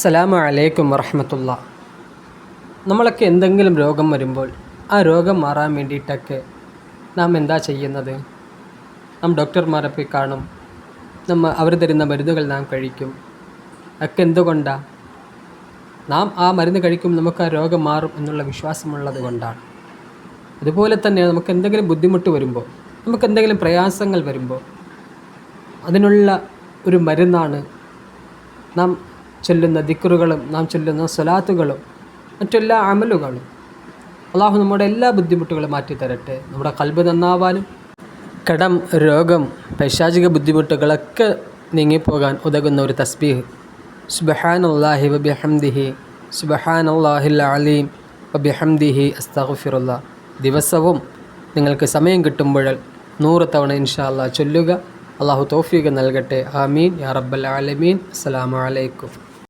അസ്സലാമു അലൈക്കും വറഹമത്തുള്ള. നമ്മളൊക്കെ എന്തെങ്കിലും രോഗം വരുമ്പോൾ ആ രോഗം മാറാൻ വേണ്ടിയിട്ടൊക്കെ നാം എന്താ ചെയ്യുന്നത്? നാം ഡോക്ടർമാരെ പോയി കാണും. നമ്മ അവർ തരുന്ന മരുന്നുകൾ നാം കഴിക്കും. ഒക്കെ എന്തുകൊണ്ടാണ് നാം ആ മരുന്ന് കഴിക്കും നമുക്ക് ആ രോഗം മാറും എന്നുള്ള വിശ്വാസമുള്ളത് കൊണ്ടാണ്. അതുപോലെ തന്നെ നമുക്ക് എന്തെങ്കിലും ബുദ്ധിമുട്ട് വരുമ്പോൾ നമുക്ക് എന്തെങ്കിലും പ്രയാസങ്ങൾ വരുമ്പോൾ അതിനുള്ള ഒരു മരുന്നാണ് നാം ചൊല്ലുന്ന ദിക്റുകളും നാം ചൊല്ലുന്ന സ്വലാത്തുകളും മറ്റെല്ലാ അമലുകളും. അള്ളാഹു നമ്മുടെ എല്ലാ ബുദ്ധിമുട്ടുകളും മാറ്റി തരട്ടെ. നമ്മുടെ കൽബ് നന്നാവാനും കടം രോഗം പൈശാചിക ബുദ്ധിമുട്ടുകളൊക്കെ നീങ്ങിപ്പോകാൻ ഉതകുന്ന ഒരു തസ്ബീഹ്. സുബഹാൻ അള്ളാഹി വബിഹംദിഹി സുബഹാൻ അള്ളാഹിൽ അലീം വബിഹംദിഹി അസ്തഗ്ഫിറുള്ള ദിവസവും നിങ്ങൾക്ക് സമയം കിട്ടുമ്പോൾ നൂറ് തവണ ഇൻഷാ അള്ളാഹ് ചൊല്ലുക. അള്ളാഹു തോഫീഖ് നൽകട്ടെ. ആമീൻ. യാ റബ്ബൽ ആലമീൻ. അലൈക്കും.